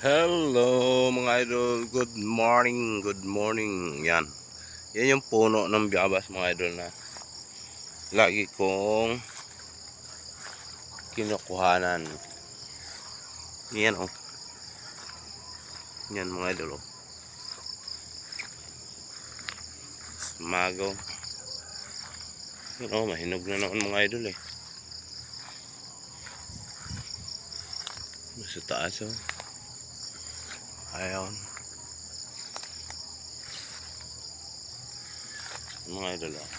Hello mga idol, good morning, good morning. Yan. Yan yung puno ng biyabas mga idol na lagi kong kinukuhanan. Yan oh. Yan mga idol oh. Sumagaw. Yan oh, mahinog na naman mga idol eh. Sa taas oh. Ayan. Mga idol ah.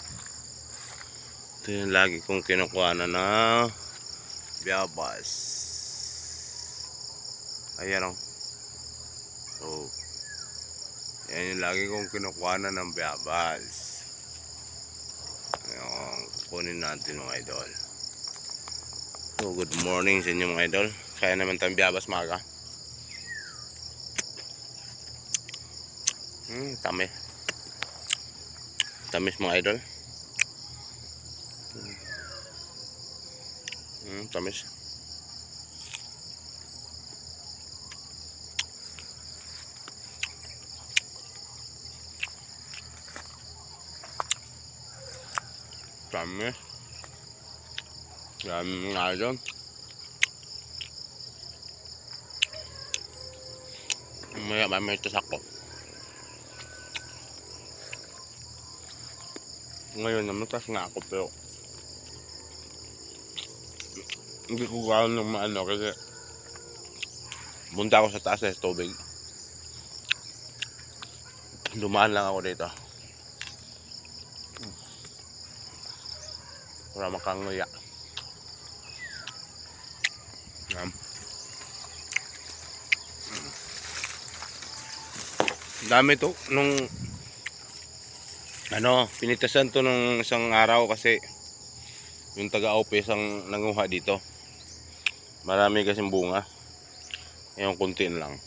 Ito yung lagi kong kinukuha na na biyabas. Ayan oh. So, yan yung lagi kong kinukuha na ng biyabas. Ayan, kunin natin mga idol. So, good morning sa inyo mga idol. Kaya naman tayong biyabas maga. Hmm, tamis. Tamis mga idol. Hmm, tamis. Tamis. Dami mga idol. Maya may tasak ko. Ngayon naman tas nga ako pero hindi ko gano'n ng maano kasi punta ako sa taas sa tubig. Dumaan lang ako dito. Para makanguya. Yan. Dami to nung ano, pinitasan to nung isang araw kasi yung taga-office ang nanguha dito. Marami kasing bunga. Yung kunti lang.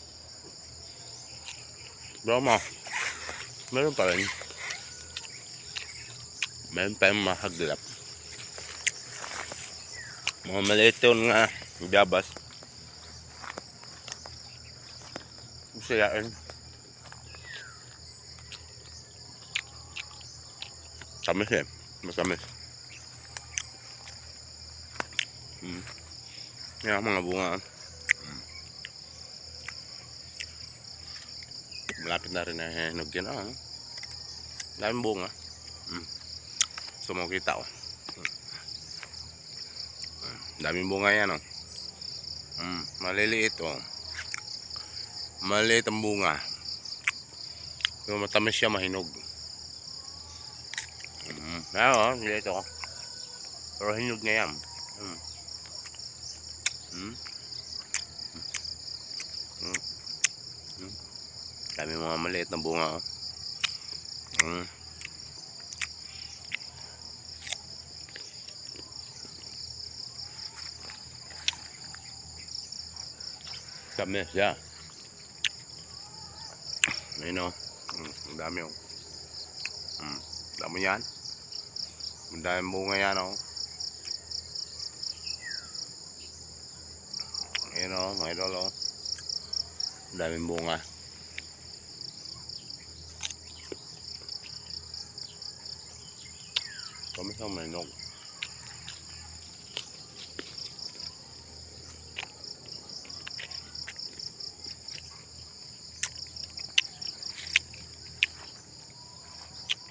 Broma. Meron pa rin. Meron pa yung mahaglap. Mga maliit yun nga. Biyabas. Masayain. Tamis eh. Matamis. Hmm. Yan mga bunga. Hmm. Malapit na rin na hinog yan. Ah. Daming bunga. Hmm. So makita ko. Hmm. Daming bunga yan oh. Hmm. Maliliit oh. Maliit ang bunga. Pero matamis siya mahinog. Ayan o, oh, dito. Pero hinog na yan. Mm. Mm. Mm. Mm. Dami mga maliit na bunga. Oh. Mm. Dami siya. Ayun o. Mm. Ang dami o. Mm. Dami yan. Ang daming bunga yan oh. Ayan oh, mga idol oh. Ang có bunga. Kami sa manog.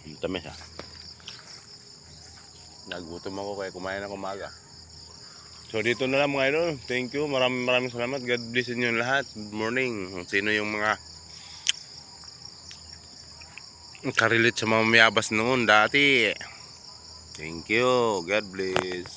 Ang tamis ah. Nagutom ako kaya kumain ako umaga. So dito na lang mga idol. Thank you. Maraming maraming salamat. God bless inyo lahat. Good morning. Sino yung mga karelate sa mga mayabas noon dati. Thank you. God bless.